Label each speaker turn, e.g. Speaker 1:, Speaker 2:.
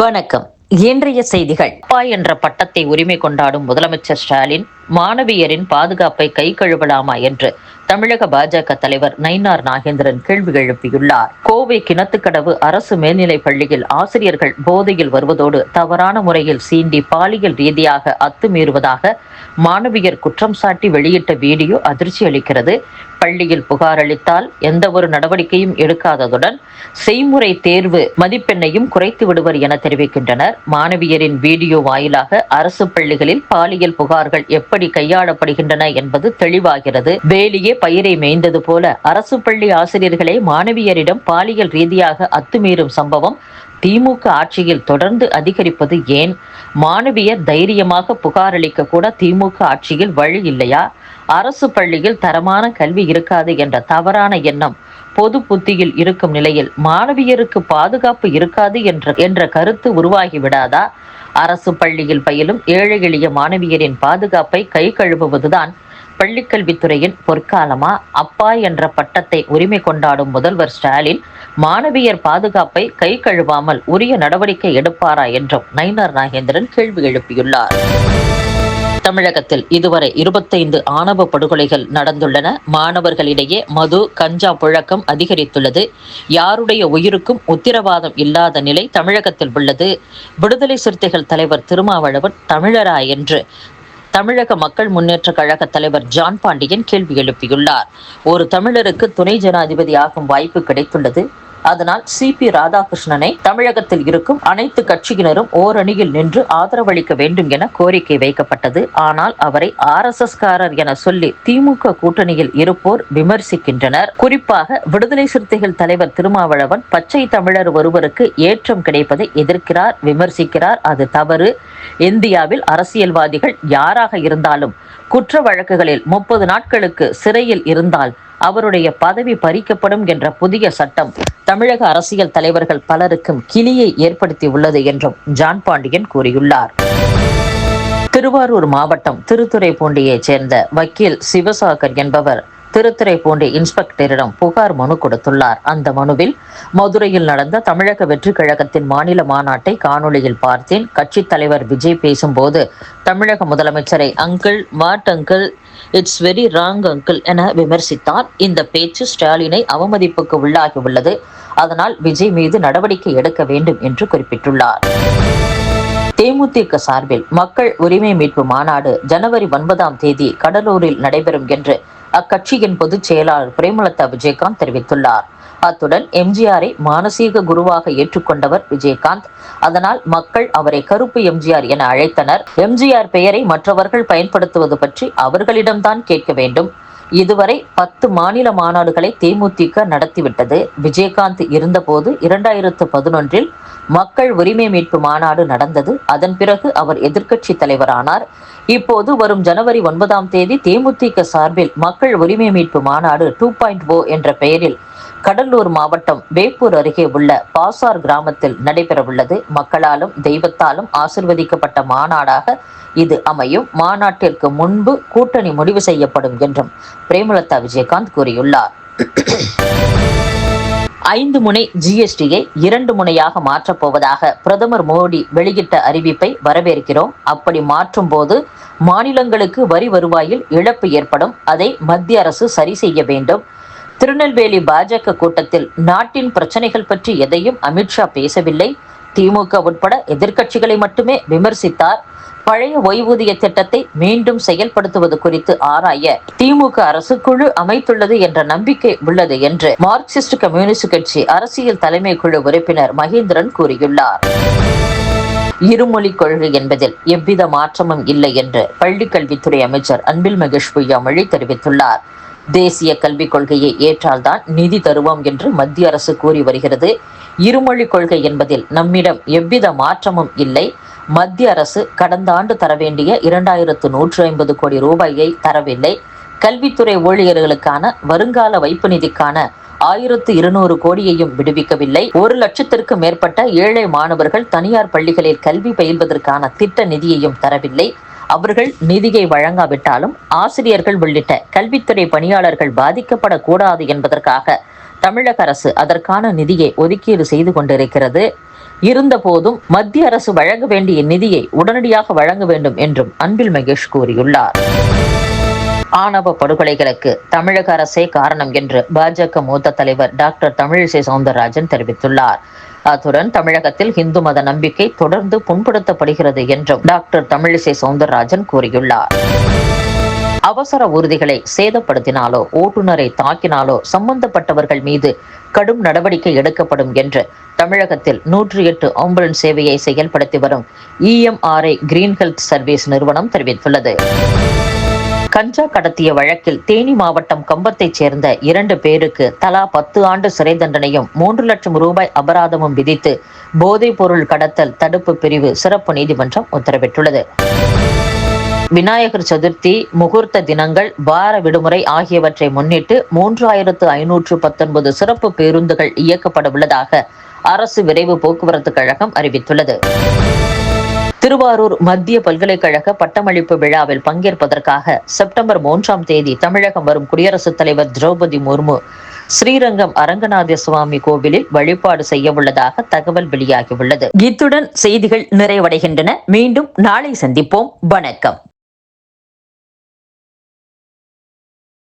Speaker 1: வணக்கம். இன்றைய செய்திகள். அப்பா என்ற பட்டத்தை உரிமை கொண்டாடும் முதலமைச்சர் ஸ்டாலின் மாணவியரின் பாதுகாப்பை கை கழுவலாமா என்று தமிழக பாஜக தலைவர் நயினார் நாகேந்திரன் கேள்வி எழுப்பியுள்ளார். கோவை கிணத்துக்கடவு அரசு மேல்நிலைப் பள்ளியில் ஆசிரியர்கள் போதையில் வருவதோடு தவறான முறையில் சீண்டி பாலியல் ரீதியாக அத்துமீறுவதாக மாணவியர் குற்றம் சாட்டி வெளியிட்ட வீடியோ அதிர்ச்சி அளிக்கிறது பள்ளியில் புகார் அளித்தால் எந்த ஒரு நடவடிக்கையும் எடுக்காததுடன் செய்முறை தேர்வு மதிப்பெண்ணையும் குறைத்து விடுவர் என தெரிவிக்கின்றனர். மாணவியரின் வீடியோ வாயிலாக அரசு பள்ளிகளில் பாலியல் புகார்கள் எப்படி கையாளப்படுகின்றன என்பது தெளிவாகிறது. வேலியே பயிரை மேய்ந்தது போல அரசு பள்ளி ஆசிரியர்களை மாணவியரிடம் பாலியல் ரீதியாக அத்துமீறும் சம்பவம் திமுக ஆட்சியில் தொடர்ந்து அதிகரிப்பது ஏன்? மாணவியர் தைரியமாக புகாரளிக்க கூட திமுக ஆட்சியில் வழி இல்லையா? அரசு பள்ளியில் தரமான கல்வி இருக்காது என்ற தவறான எண்ணம் பொது புத்தியில் இருக்கும் நிலையில் மாணவியருக்கு பாதுகாப்பு இருக்காது என்ற என்ற கருத்து உருவாகி விடாதா? அரசு பள்ளியில் பயிலும் ஏழை எளிய மாணவியரின் பாதுகாப்பை கை கழுவுவதுதான் பள்ளிக்கல்வித்துறையின் பொற்காலமா? அப்பா என்ற பட்டத்தை உரிமை கொண்டாடும் முதல்வர் ஸ்டாலின் மாணவியர் பாதுகாப்பை கை கழுவாமல் உரிய நடவடிக்கை எடுப்பாரா என்றும் நயினார் நாகேந்திரன் கேள்வி எழுப்பியுள்ளார். தமிழகத்தில் இதுவரை இருபத்தைந்து ஆணவ படுகொலைகள் நடந்துள்ளன. மாணவர்களிடையே மது கஞ்சா புழக்கம் அதிகரித்துள்ளது. யாருடைய உயிருக்கும் உத்தரவாதம் இல்லாத நிலை தமிழகத்தில் உள்ளது. விடுதலை சிறுத்தைகள் தலைவர் திருமாவளவன் தமிழரா என்று தமிழக மக்கள் முன்னேற்ற கழக தலைவர் ஜான் பாண்டியன் கேள்வி எழுப்பியுள்ளார். ஒரு தமிழருக்கு துணை ஜனாதிபதி ஆகும் வாய்ப்பு கிடைத்துள்ளது. அதனால் சி பி ராதாகிருஷ்ணனை தமிழகத்தில் இருக்கும் அனைத்து கட்சியினரும் ஓரணியில் நின்று ஆதரவளிக்க வேண்டும் என கோரிக்கை வைக்கப்பட்டது. ஆனால் அவரை ஆர் எஸ் எஸ் காரர் என சொல்லி திமுக கூட்டணியில் இருப்போர் விமர்சிக்கின்றனர். குறிப்பாக விடுதலை சிறுத்தைகள் தலைவர் திருமாவளவன் பச்சை தமிழர் ஒருவருக்கு ஏற்றம் கிடைப்பதை எதிர்க்கிறார் விமர்சிக்கிறார். அது தவறு. இந்தியாவில் அரசியல்வாதிகள் யாராக இருந்தாலும் குற்ற வழக்குகளில் முப்பது நாட்களுக்கு சிறையில் இருந்தால் அவருடைய பதவி பறிக்கப்படும் என்ற புதிய சட்டம் தமிழக அரசியல் தலைவர்கள் பலருக்கும் கிளியை ஏற்படுத்தி உள்ளது என்றும் ஜான் பாண்டியன் கூறியுள்ளார். திருவாரூர் மாவட்டம் திருத்துறைப்பூண்டியைச் சேர்ந்த வக்கீல் சிவசாகர் என்பவர் திருத்துறைப்பூண்டி இன்ஸ்பெக்டரிடம் புகார் மனு கொடுத்துள்ளார். அந்த மனுவில் மதுரையில் நடந்த தமிழக வெற்றி கழகத்தின் மாநில மாநாட்டை காணொளியில் பார்த்தேன். கட்சித் தலைவர் விஜய் பேசும்போது தமிழக முதலமைச்சரை uncle what uncle it's very wrong uncle என விமர்சித்தார். இந்த பேச்சு ஸ்டாலினை அவமதிப்புக்கு உள்ளாகியுள்ளது அதனால் விஜய் மீது நடவடிக்கை எடுக்க வேண்டும் என்று குறிப்பிட்டுள்ளார். தேமுதிக சார்பில் மக்கள் உரிமை மீட்பு மாநாடு ஜனவரி ஒன்பதாம் தேதி கடலூரில் நடைபெறும் என்று அக்கட்சியின் பொதுச் செயலாளர் பிரேமலதா விஜயகாந்த் தெரிவித்துள்ளார். அத்துடன் எம்ஜிஆரை மானசீக குருவாக ஏற்றுக்கொண்டவர் விஜயகாந்த். அதனால் மக்கள் அவரை கருப்பு எம்ஜிஆர் என அழைத்தனர். எம்ஜிஆர் பெயரை மற்றவர்கள் பயன்படுத்துவது பற்றி அவர்களிடம்தான் கேட்க வேண்டும். இதுவரை பத்து மாநில மாநாடுகளை தேமுதிக நடத்திவிட்டது. விஜயகாந்த் இருந்தபோது இரண்டாயிரத்து பதினொன்றில் மக்கள் உரிமை மீட்பு மாநாடு நடந்தது. அதன் பிறகு அவர் எதிர்க்கட்சி தலைவரானார். இப்போது வரும் ஜனவரி ஒன்பதாம் தேதி தேமுதிக சார்பில் மக்கள் உரிமை மீட்பு மாநாடு டூ பாயிண்ட் ஓ என்ற பெயரில் கடலூர் மாவட்டம் வேப்பூர் அருகே உள்ள பாசார் கிராமத்தில் நடைபெறவுள்ளது. மக்களாலும் தெய்வத்தாலும் ஆசிர்வதிக்கப்பட்ட மாநாடாக இது அமையும். மாநாட்டிற்கு முன்பு கூட்டணி முடிவு செய்யப்படும் என்றும் பிரேமலதா விஜயகாந்த் கூறியுள்ளார். ஐந்து முனை ஜிஎஸ்டியை இரண்டு முனையாக மாற்றப் போவதாக பிரதமர் மோடி வெளியிட்ட அறிவிப்பை வரவேற்கிறோம். அப்படி மாற்றும் போது மாநிலங்களுக்கு வரி வருவாயில் இழப்பு ஏற்படும். அதை மத்திய அரசு சரி செய்ய வேண்டும். திருநெல்வேலி பாஜக கூட்டத்தில் நாட்டின் பிரச்சனைகள் பற்றி எதையும் அமித்ஷா பேசவில்லை. திமுக உட்பட எதிர்க்கட்சிகளை மட்டுமே விமர்சித்தார். பழைய ஓய்வூதிய திட்டத்தை மீண்டும் செயல்படுத்துவது குறித்து ஆராய திமுக அரசு குழு அமைத்துள்ளது என்ற நம்பிக்கை உள்ளது என்று மார்க்சிஸ்ட் கம்யூனிஸ்ட் கட்சி அரசியல் தலைமை குழு உறுப்பினர் மகேந்திரன் கூறியுள்ளார். இருமொழி கொள்கை என்பதில் எவ்வித மாற்றமும் இல்லை என்று பள்ளிக்கல்வித்துறை அமைச்சர் அன்பில் மகேஷ் பொய்யாமொழி தெரிவித்துள்ளார். தேசிய கல்விக் கொள்கையை ஏற்றால்தான் நிதி தருவோம் என்று மத்திய அரசு கூறி வருகிறது. இருமொழி கொள்கை என்பதில் நம்மிடம் எவ்வித மாற்றமும் இல்லை. மத்திய அரசு கடந்த ஆண்டு தர வேண்டிய இரண்டாயிரத்து நூற்று ஐம்பது கோடி ரூபாயை தரவில்லை. கல்வித்துறை ஊழியர்களுக்கான வருங்கால வைப்பு நிதிக்கான ஆயிரத்து இருநூறு கோடியையும் விடுவிக்கவில்லை. ஒரு லட்சத்திற்கு மேற்பட்ட ஏழை மாணவர்கள் தனியார் பள்ளிகளில் கல்வி பயில்வதற்கான திட்ட நிதியையும் தரவில்லை. அவர்கள் நிதியை வழங்காவிட்டாலும் ஆசிரியர்கள் உள்ளிட்ட கல்வித்துறை பணியாளர்கள் பாதிக்கப்படக்கூடாது என்பதற்காக தமிழக அரசு அதற்கான நிதியை ஒதுக்கீடு செய்து கொண்டிருக்கிறது. இருந்தபோதும் மத்திய அரசு வழங்க வேண்டிய நிதியை உடனடியாக வழங்க வேண்டும் என்றும் அன்பில் மகேஷ் கூறியுள்ளார். ஆணவ படுகொலைகளுக்கு தமிழக அரசே காரணம் என்று பாஜக மூத்த தலைவர் டாக்டர் தமிழிசை சவுந்தரராஜன் தெரிவித்துள்ளார். அத்துடன் தமிழகத்தில் இந்து மத நம்பிக்கை தொடர்ந்து புண்படுத்தப்படுகிறது என்றும் டாக்டர் தமிழிசை சவுந்தரராஜன் கூறியுள்ளார். அவசர ஊர்திகளை சேதப்படுத்தினாலோ ஓட்டுநரை தாக்கினாலோ சம்பந்தப்பட்டவர்கள் மீது கடும் நடவடிக்கை எடுக்கப்படும் என்று தமிழகத்தில் நூற்றி எட்டு ஆம்புலன்ஸ் சேவையை செயல்படுத்தி வரும் இஎம்ஆர்ஐ கிரீன் ஹெல்த் சர்வீஸ் நிறுவனம் தெரிவித்துள்ளது. கஞ்சா கடத்திய வழக்கில் தேனி மாவட்டம் கம்பத்தைச் சேர்ந்த இரண்டு பேருக்கு தலா பத்து ஆண்டு சிறை தண்டனையும் மூன்று லட்சம் ரூபாய் அபராதமும் விதித்து போதைப் பொருள் கடத்தல் தடுப்பு பிரிவு சிறப்பு நீதிமன்றம் உத்தரவிட்டுள்ளது. விநாயகர் சதுர்த்தி முகூர்த்த தினங்கள் வார விடுமுறை ஆகியவற்றை முன்னிட்டு மூன்றாயிரத்து ஐநூற்று பத்தொன்பது சிறப்பு பேருந்துகள் இயக்கப்பட உள்ளதாக அரசு விரைவு போக்குவரத்து கழகம் அறிவித்துள்ளது. திருவாரூர் மத்திய பல்கலைக்கழக பட்டமளிப்பு விழாவில் பங்கேற்பதற்காக செப்டம்பர் மூன்றாம் தேதி தமிழகம் வரும் குடியரசுத் தலைவர் திரௌபதி முர்மு ஸ்ரீரங்கம் அரங்கநாத சுவாமி கோவிலில் வழிபாடு செய்ய உள்ளதாக தகவல் வெளியாகியுள்ளது. இத்துடன் செய்திகள் நிறைவடைகின்றன. மீண்டும் நாளை சந்திப்போம். வணக்கம்.